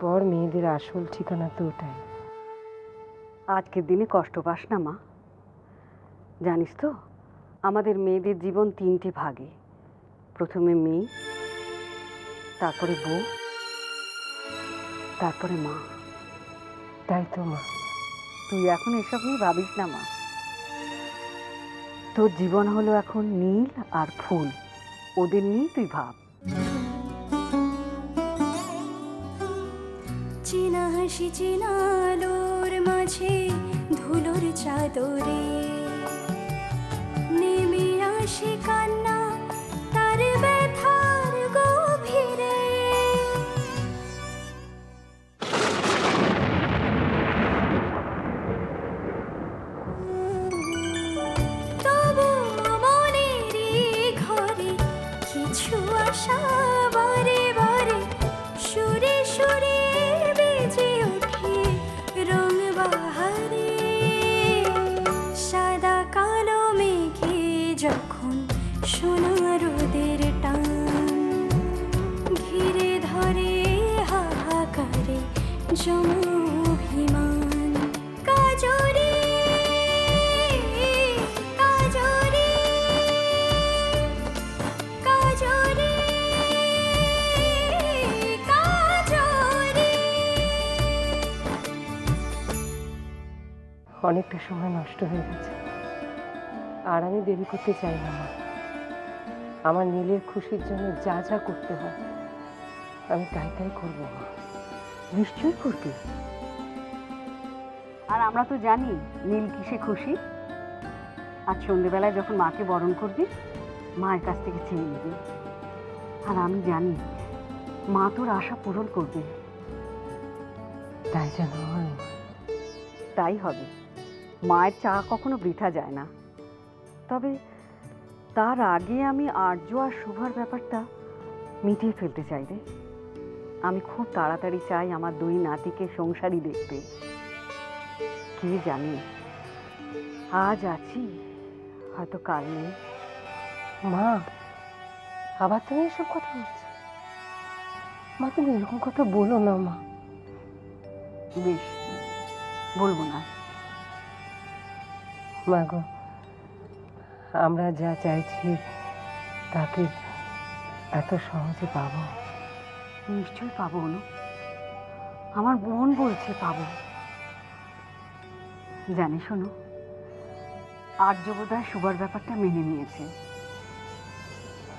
পর মেয়েদের আসল ঠিকানা তো ওটাই। আজকের দিনে কষ্ট পাস না মা। জানিস তো আমাদের মেয়েদের জীবন তিনটে ভাগে। প্রথমে মেয়ে তারপরে বউ তারপরে মা। তাই তো মা। তুই এখন এসব নিয়ে ভাবিস না মা। তোর জীবন হলো এখন নীল আর ফুল। ওদের নিয়েই তুই ভাব। হাসি চিনালোর মাঝে ধুলোর চাদরে। নেমে আসে কান্না সময় নষ্ট হয়ে গেছে। আর আমি দেরি করতে চাই না মা। আমার নীলের খুশির জন্য যা যা করতে হয় আমি তাই তাই করব মা। নিশ্চয়ই করবি। আর আমরা তো জানি নীল কিসে খুশি। আজ সন্ধেবেলায় যখন মাকে বরণ করবি মায়ের কাছ থেকে চেয়ে নিবি আর আমি জানি মা তোর আশা পূরণ করবে। তাই যেন তাই হবে। মায়ের চা কখনো বৃথা যায় না। তবে তার আগে আমি আর্য আর শুভার ব্যাপারটা মিটিয়ে ফেলতে চাই রে। আমি খুব তাড়াতাড়ি চাই আমার দুই নাতিকে সংসারী দেখতে। কে জানে আজ আছি হয়তো কাল নেই। মা আবার তুমি এসব কথা বলছো? মা তুমি এরকম কথা বলো না মা। বেশ বলব না। মা গো আমরা যা চাইছি তাকে এত সহজে পাবো। নিশ্চয়ই পাবো অনু আমার বোন বলছে পাবো। জানি শোনো আর্য বোধহয় সুগার ব্যাপারটা মেনে নিয়েছে।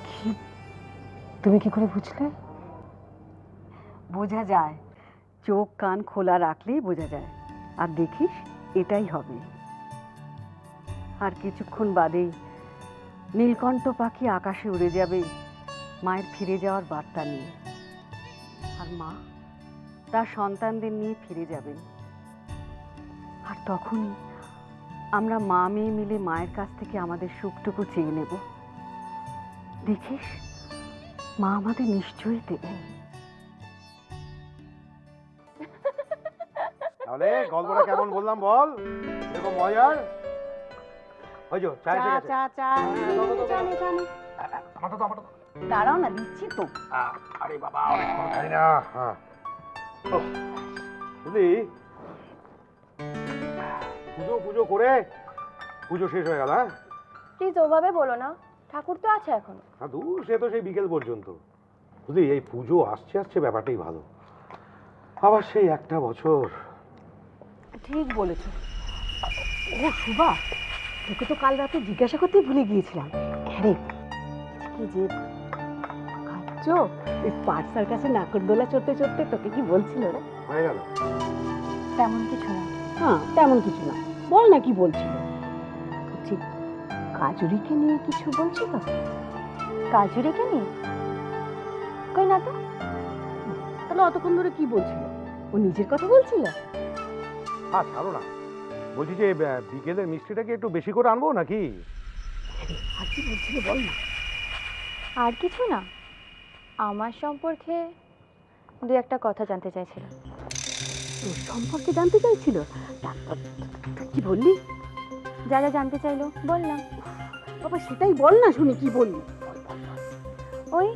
কি? তুমি কি করে বুঝলে? বোঝা যায়। চোখ কান খোলা রাখলেই বোঝা যায়। আর দেখিস এটাই হবে। আর কিছুক্ষণ বাদেই নীলকণ্ঠ পাখি আকাশে উড়ে যাবে মায়ের ফিরে যাওয়ার বার্তা নিয়ে। আর মা তার সন্তানদের নিয়ে ফিরে যাবেন। আর তখনই আমরা মা মেয়ে মিলে মায়ের কাছ থেকে আমাদের সুখটুকু চেয়ে নেব। দেখিস, মা আমাদের নিশ্চয়ই দেবেন। তাহলে গল্পটা কেমন বললাম বল? এরকম মজার? ওই যো চা গেছে আমারটা তো আমারটা দাঁড়াও না দিচ্ছি তো। আরে বাবা খাই না। হ্যাঁ। বুঝলি? পুজো পুজো করে পুজো শেষ হয়ে গেল হ্যাঁ? প্লিজ ওভাবে বলো না ঠাকুর তো আছে এখন। হ্যাঁ দূর সে তো সেই বিকেল পর্যন্ত। বুঝলি এই পুজো আসছে আসছে ব্যাপারটাই ভালো। আবার সেই একটা বছর। ঠিক বলেছ। ও সুভা তোকে তো কাল রাতে জিজ্ঞাসা করতেই ভুলে গিয়েছিলাম। আরে কি যে খাচ্ছ ওই পার্সার কাছে নাকরদোলা চড়তে চড়তে তোকে কি বলছিল রে? হয়ে গেল। তেমন কিছু না। হ্যাঁ তেমন কিছু না। বল না কি বলছিল। বলছি কাজুরিকে নিয়ে কিছু বলছিল? কাজুরিকে নিয়ে? কই না তো। তাহলে অতক্ষণ ধরে কি বলছিল? ও নিজের কথা বলছিল? হ্যাঁ ছাড়ো না। বলছি যে বিকেলের মিষ্টিটাকে একটু বেশি করে আনব নাকি? আর কি বলছিল বল না। আর কিছু না। আমার সম্পর্কে দু একটা কথা জানতে চাইছিল। তোর সম্পর্কে জানতে চাইছিল? তারপর তুই কি বললি? যা যা জানতে চাইলো বললাম বাবা সেটাই বল না শুনি কি বললি। ওই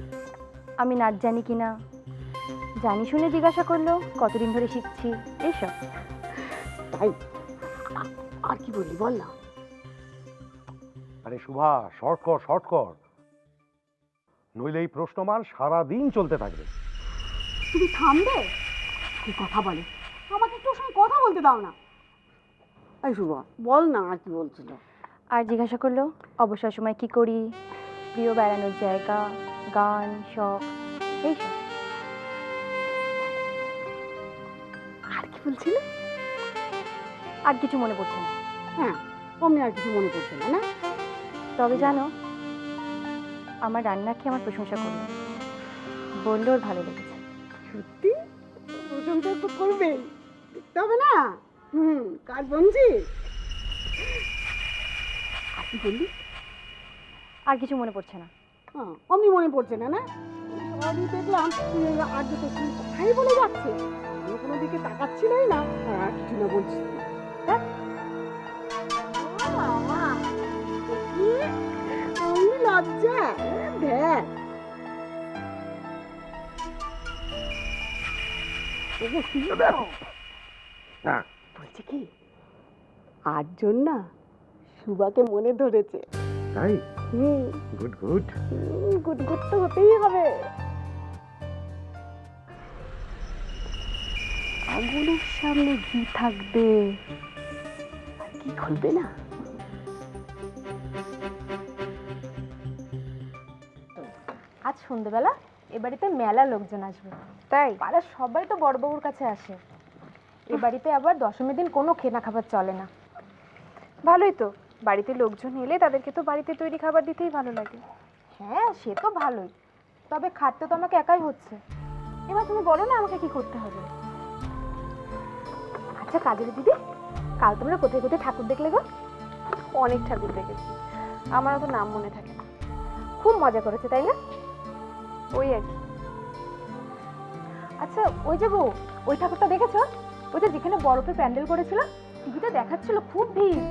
আমি নাচ জানি কিনা জানি শুনে জিজ্ঞাসা করল কতদিন ধরে শিখছি এইসব তাই বললি বল না। আরে শুভা শর্ট কর শর্ট কর। নইলে এই প্রশ্নমান সারাদিন চলতে থাকবে। তুমি থামবে? কি কথা বলে? আমাকে একটু সঙ্গে কথা বলতে দাও না। এই শুভা বল না আর কি বলছিল। আর জিজ্ঞাসা করল অবসর সময় কি করি? প্রিয় বেড়ানোর জায়গা গান শখ এইসব আর কি বলছিল? আর কিছু মনে পড়ছে না। হ্যাঁ অমনি আর কিছু মনে পড়ছে না না? তবে জানো আমার রান্না খেয়ে আমার প্রশংসা করল। বলল ওর ভালো লেগেছে। সত্যি? প্রশংসা তো করবে দেখতে হবে না? হুম কার বঞ্জি আর বললি? আর কিছু মনে পড়ছে না। হ্যাঁ অমনি মনে পড়ছে না না? সবই দেখলাম আর দুটো কথাই বলে যাচ্ছে? না বলছি কি? আটজন না সুবাকে মনে ধরেছে। তাই? হুম। Good good. গুড গুড তো হতেই হবে। আগুনের সামনে ঘি থাকবে? আর কি খুলবে না? আজ সন্ধ্যেবেলা এ বাড়িতে মেলা লোকজন আসবে। তাই? পাড়ার সবাই তো বড়বাবুর কাছে আসে। এ বাড়িতে আবার দশমীর দিন কোনো খেনা খাবার চলে না। ভালোই তো। বাড়িতে লোকজন এলে তাদেরকে তো বাড়িতে তৈরি খাবার দিতেই ভালো লাগে। হ্যাঁ সে তো ভালোই। তবে খাটতে তো আমাকে একাই হচ্ছে। এবার তুমি বলো না আমাকে কি করতে হবে। আচ্ছা কাজের দিদি কাল তোমরা কোথায় কোথায় ঠাকুর দেখলে গো? অনেক ঠাকুর দেখেছি। আমারও তো নাম মনে থাকে না। খুব মজা করেছে তাই না? ওই আর কি। আচ্ছা ওই যে বউ ওই ঠাকুরটা দেখেছ? ওই যে যেখানে বরফে প্যান্ডেল করেছিল টিভিতে দেখাচ্ছিল খুব ভিড়।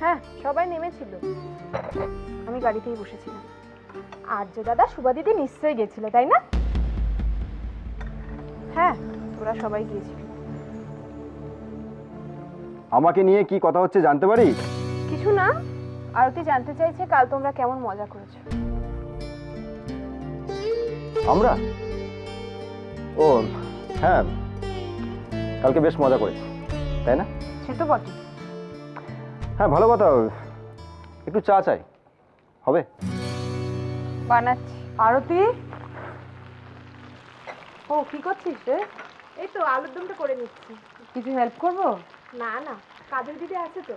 হ্যাঁ সবাই নেমেছিল। আমি গাড়িতেই বসেছিলাম। আর্য দাদা সুভা দিদি নিশ্চয়ই গেছিল তাই না? হ্যাঁ ওরা সবাই গিয়েছিল। আমাকে নিয়ে কি কথা হচ্ছে জানতে পারি? কিছু না আরতি জানতে চাইছে কাল তোমরা কেমন মজা করেছ। আমরা? ও হ্যাঁ। কালকে বেশ মজা করেছি তাই না? সে তো বটে হ্যাঁ ভালো কথা। একটু চা চাই। হবে? বানাচ্ছি। আরতি? ও কি করছিস রে? এই তো আলুর দমটা করে নিচ্ছি। কিছু হেল্প করব? না না কাজের দিদি আছে তো।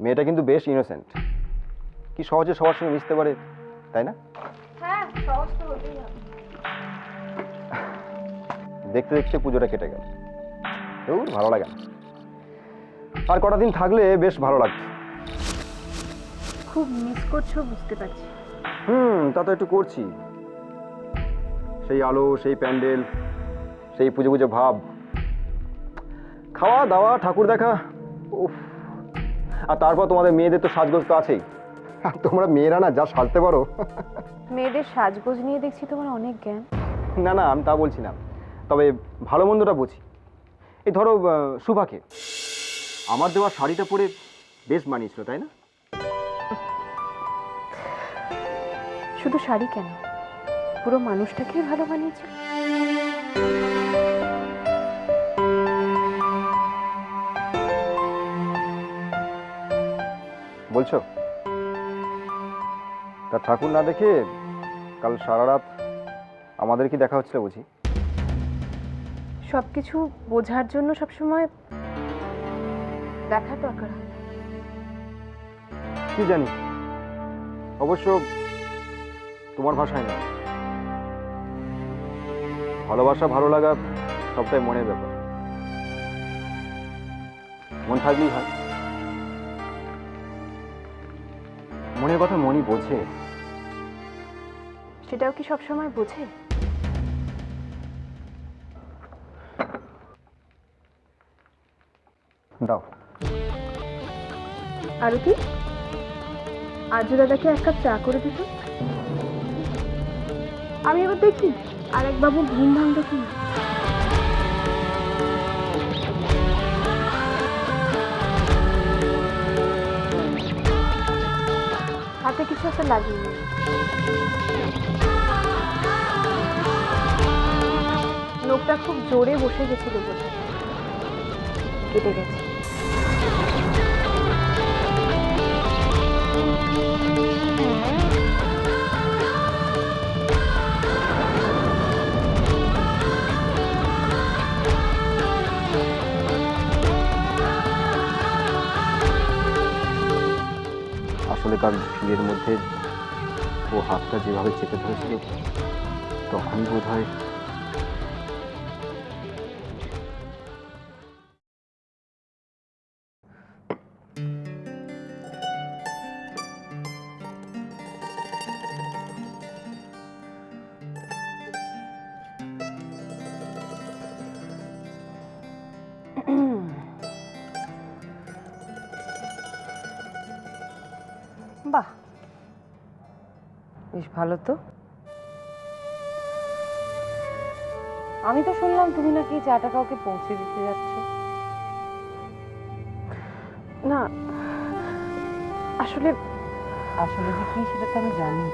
মেয়েটা কিন্তু বেশ ইনোসেন্ট কি সহজে সবার সঙ্গে মিশতে পারে তাই না? সহজ তো হতেই হবে দেখতে দেখতে পুজোটা কেটে গেল। ভালো লাগে না। আর কটা দিন থাকলে বেশ ভালো লাগবে খুব মিস করছ বুঝতে পারছি। হুম তা তো একটু করছি। সেই আলো সেই প্যান্ডেল সেই পুজো পুজো ভাব। খাওয়া দাওয়া ঠাকুর দেখা উফ। আর তারপর তোমাদের মেয়েদের তো সাজগোজ তো আছেই। আর তোমরা মেয়েরা না যা সাজতে পারো। মেয়েদের সাজগোজ নিয়ে দেখছি তোমার অনেক জ্ঞান। না না আমি তা বলছি না। তবে ভালো মন্দটা বুঝি। এই ধরো সুভাকে। আমার দেওয়া শাড়িটা পরে বেশ মানিয়েছিল তাই না? শুধু শাড়ি কেন? পুরো মানুষটাকেই ভালো বানিয়েছে বলছো? তা ঠাকুর না দেখে কাল সারা রাত আমাদের কি দেখা হচ্ছিল বুঝি? সব কিছু বোঝার জন্য সবসময় দেখার দরকার হয়। কি জানি? অবশ্য তোমার ভাষায় না। ভালোবাসা ভালো লাগা সবটাই মনের ব্যাপার। মন থাকলেই হয়। মনের কথা মনই বোঝে। সেটাও কি সবসময় বোঝে? দাও। আরতি আর্য দাদাকে এক কাপ চা করে দিত আমি এবার দেখি আরেক বাবু ঘুম ভাঙলো কি হাতে কিছু একটা লাগিয়ে। লোকটা খুব জোরে বসে গেছিল বলে। কেটে গেছে। আসলে কাল ভিড়ের মধ্যে ও হাতটা যেভাবে চেপে ধরেছিল তখনই বোধ হয় বাহ। বেশ ভালো তো। আমি তো শুনলাম তুমি নাকি চাটা কাউকে পৌঁছে দিতে যাচ্ছ। না, আসলে আসলে যে কি সেটা তো আমি জানি।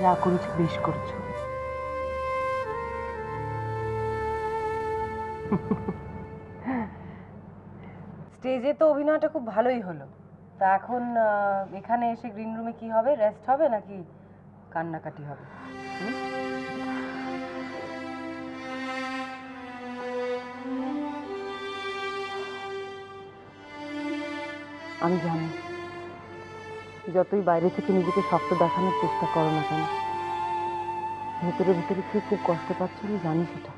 যা করেছ বেশ করেছ। স্টেজে তো অভিনয়টা খুব ভালোই হলো। তা এখন এখানে এসে গ্রিন রুমে কি হবে? রেস্ট হবে নাকি কান্নাকাটি হবে? আমি জানি, যতই বাইরে থেকে নিজেকে শক্ত দেখানোর চেষ্টা করো না কেন, ভেতরে ভেতরে কেউ খুব কষ্ট পাচ্ছ, আমি জানি সেটা।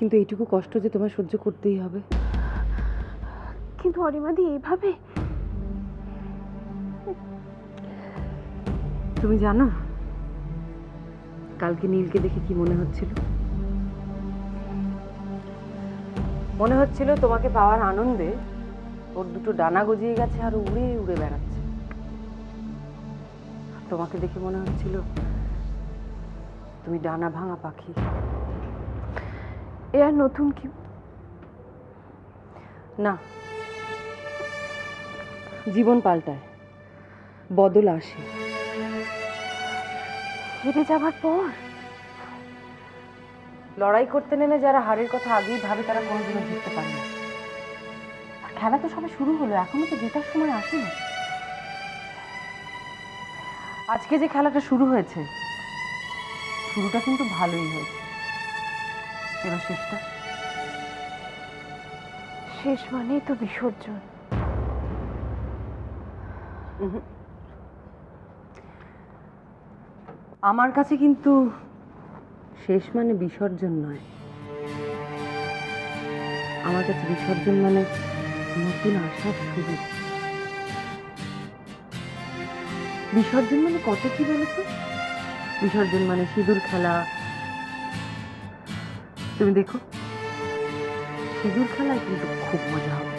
কিন্তু এইটুকু কষ্ট যে তোমার সহ্য করতেই হবে। কিন্তু অরিমাদি এইভাবে? তুমি জানো কালকে নীলকে দেখে কি মনে হচ্ছিল? মনে হচ্ছিল তোমাকে পাওয়ার আনন্দে ওর দুটো ডানা গজিয়ে গেছে আর উড়ে উড়ে বেড়াচ্ছে। তোমাকে দেখে মনে হচ্ছিল তুমি ডানা ভাঙা পাখি। এ আর নতুন কি? না। জীবন পাল্টায়। বদল আসে। হেরে যাবার পর? লড়াই করতে নেমে যারা হারের কথা আগেই ভাবে তারা কোনোদিনও জিততে পারে না। আর খেলা তো সবে শুরু হলো এখনও তো জেতার সময় আসেনি আজকে যে খেলাটা শুরু হয়েছে শুরুটা কিন্তু ভালোই হয়েছে। এবার শেষটা শেষ মানেই তো বিসর্জন। আমার কাছে কিন্তু শেষ মানে বিসর্জন নয়। আমার কাছে বিসর্জন মানে নতুন আশার শুরু। বিসর্জন মানে কত কি বলতো? বিসর্জন মানে সিঁদুর খেলা তুমি দেখো সিঁদুর খেলায় কিন্তু খুব মজা হবে।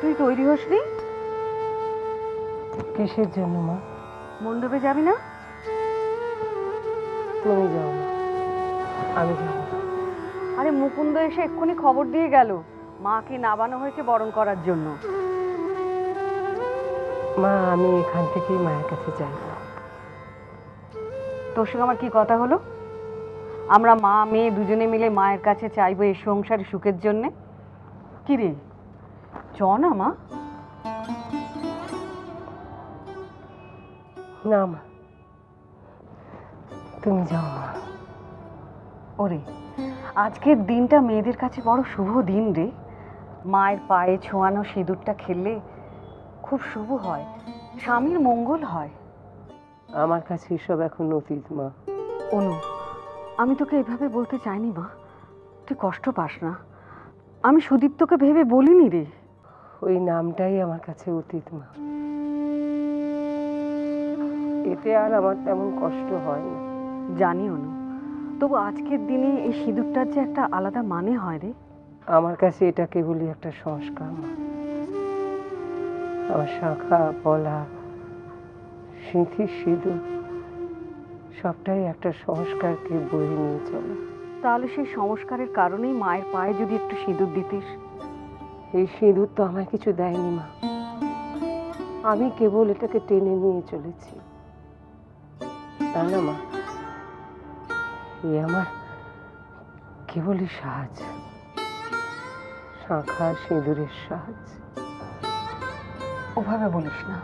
তুই তৈরি হসনি? কিসের জন্য মা? মণ্ডপে যাবি না? তুমি যাও মা। আমি যাব। আরে মুকুন্দ এসে এক্ষুনি খবর দিয়ে গেল। মাকে নাবানো হয়েছে বরণ করার জন্য? মা আমি এখান থেকেই মায়ের কাছে যাই। তোর সঙ্গে আমার কি কথা হলো? আমরা মা মেয়ে দুজনে মিলে মায়ের কাছে চাইব এই সংসারে সুখের জন্যে? কি রে? চ না মা। না মা। তুমি যাও মা। ওরে আজকের দিনটা মেয়েদের কাছে বড় শুভ দিন রে। মায়ের পায়ে ছোঁয়ানো সিঁদুরটা খেললে খুব শুভ হয় স্বামীর মঙ্গল হয়। আমার কাছে এসব এখন অতীত মা। অনু আমি তোকে এভাবে বলতে চাইনি মা। তুই কষ্ট পাস না। আমি সুদীপ্তকে ভেবে বলিনি রে। ওই নামটাই আমার কাছে অতীত মা। এতে আর আমার তেমন কষ্ট হয় না। জানি না। তবু আজকের দিনে এই সিঁদুরটার যে একটা আলাদা মানে হয় রে। আমার কাছে এটা কেবলই একটা সংস্কার আমার শাখা পলা সিঁথির সিঁদুর সবটাই একটা সংস্কারকে বয়ে নিয়ে চলে। তাহলে সেই সংস্কারের কারণেই মায়ের পায়ে যদি একটু সিঁদুর দিতিস। এই সিঁদুর তো আমায় কিছু দেয়নি মা। আমি কেবল এটাকে টেনে নিয়ে চলেছি। তা না মা? এ আমার কেবলই সাহায্য। শাঁখা সিঁদুরের সাহায্য। ওভাবে বলিস না।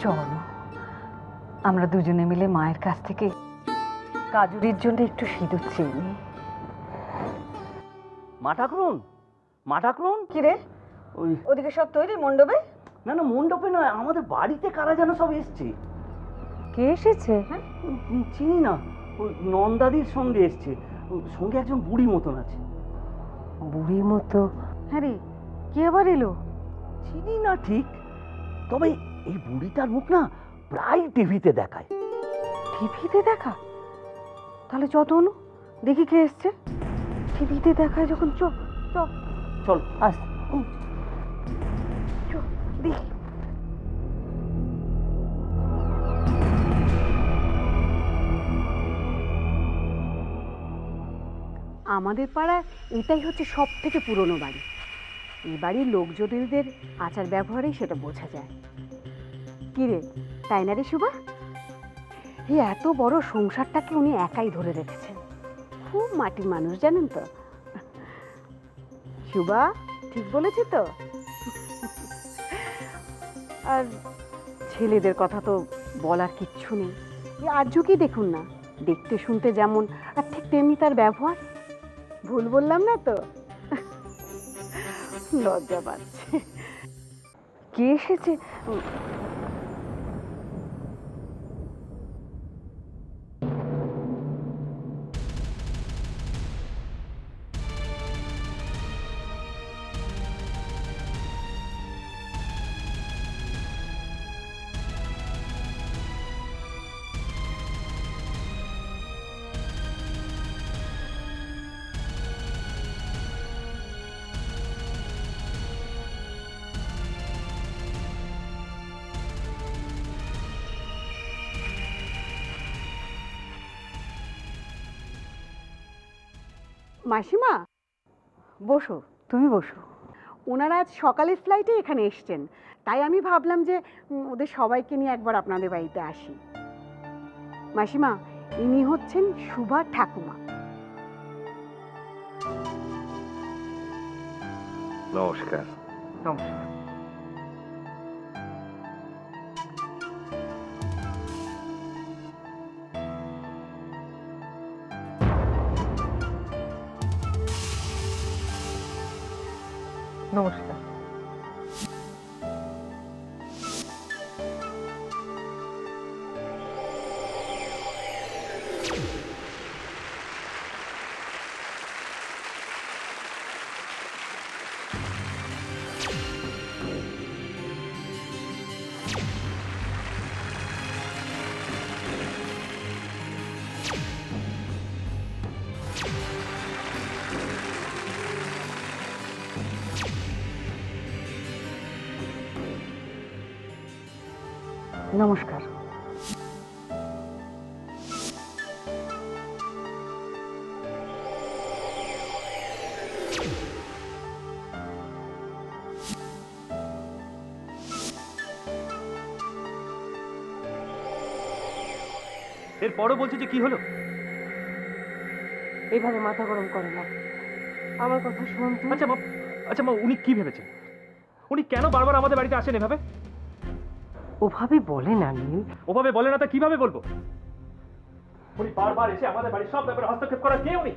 চলো আমরা দুজনে মিলে মায়ের কাছ থেকে কাজুরির জন্য একটু সিঁদুর চেয়ে নিই। মা ঠাকুরুন মা ঠাকুরুন। কি রে? ওই ওদিকে সব তৈরি মণ্ডপে? না না মণ্ডপে নয় আমাদের বাড়িতে কারা যেন সব এসছে? কে এসেছে? উম, চিনি না। ওই নন্দাদির সঙ্গে এসছে। সঙ্গে একজন বুড়ি মতন আছে। বুড়ি মতো? হ্যাঁ রে কে আবার এলো? চিনি না ঠিক। তবে এই বুড়িটার মুখ না প্রায় টিভিতে দেখায়। টিভিতে দেখা? তাহলে অনু দেখি কে এসছে। টিভিতে দেখায় যখন চ চ। চল আস। চ দেখি। আমাদের পাড়ায় এটাই হচ্ছে সব থেকে পুরনো বাড়ি। এই বাড়ির লোকজনদের আচার ব্যবহারেই সেটা বোঝা যায়। কি রে, তাই না রে শুভা এই এত বড় সংসারটাকে উনি একাই ধরে রেখেছেন। খুব মাটির মানুষ, জানেন তো? শুভা ঠিক বলেছি তো? আর ছেলেদের কথা তো বলার কিচ্ছু নেই। আর্যকেই দেখুন না? দেখতে শুনতে যেমন, আর ঠিক তেমনি তার ব্যবহার ভুল বললাম না তো? লজ্জা পাচ্ছে। কে এসেছে? মাসিমা? বসো তুমি বসো। ওনারা আজ সকালের ফ্লাইটে এখানে এসছেন। তাই আমি ভাবলাম যে ওদের সবাইকে নিয়ে একবার আপনাদের বাড়িতে আসি। মাসিমা ইনি হচ্ছেন সুভা ঠাকুমা। নমস্কার। নমস্কার। নমস্কার। এরপরও বলছে যে কি হলো? এইভাবে মাথা গরম করে না। আমার কথা শুনুন আচ্ছা মা আচ্ছা মা উনি কি ভেবেছেন? উনি কেন বারবার আমাদের বাড়িতে আসেন এভাবে? ওভাবে বলে না নীল। ওভাবে বলে না তা কীভাবে বলব? উনি বারবার এসে আমাদের বাড়ির সব ব্যাপারে হস্তক্ষেপ করার কে উনি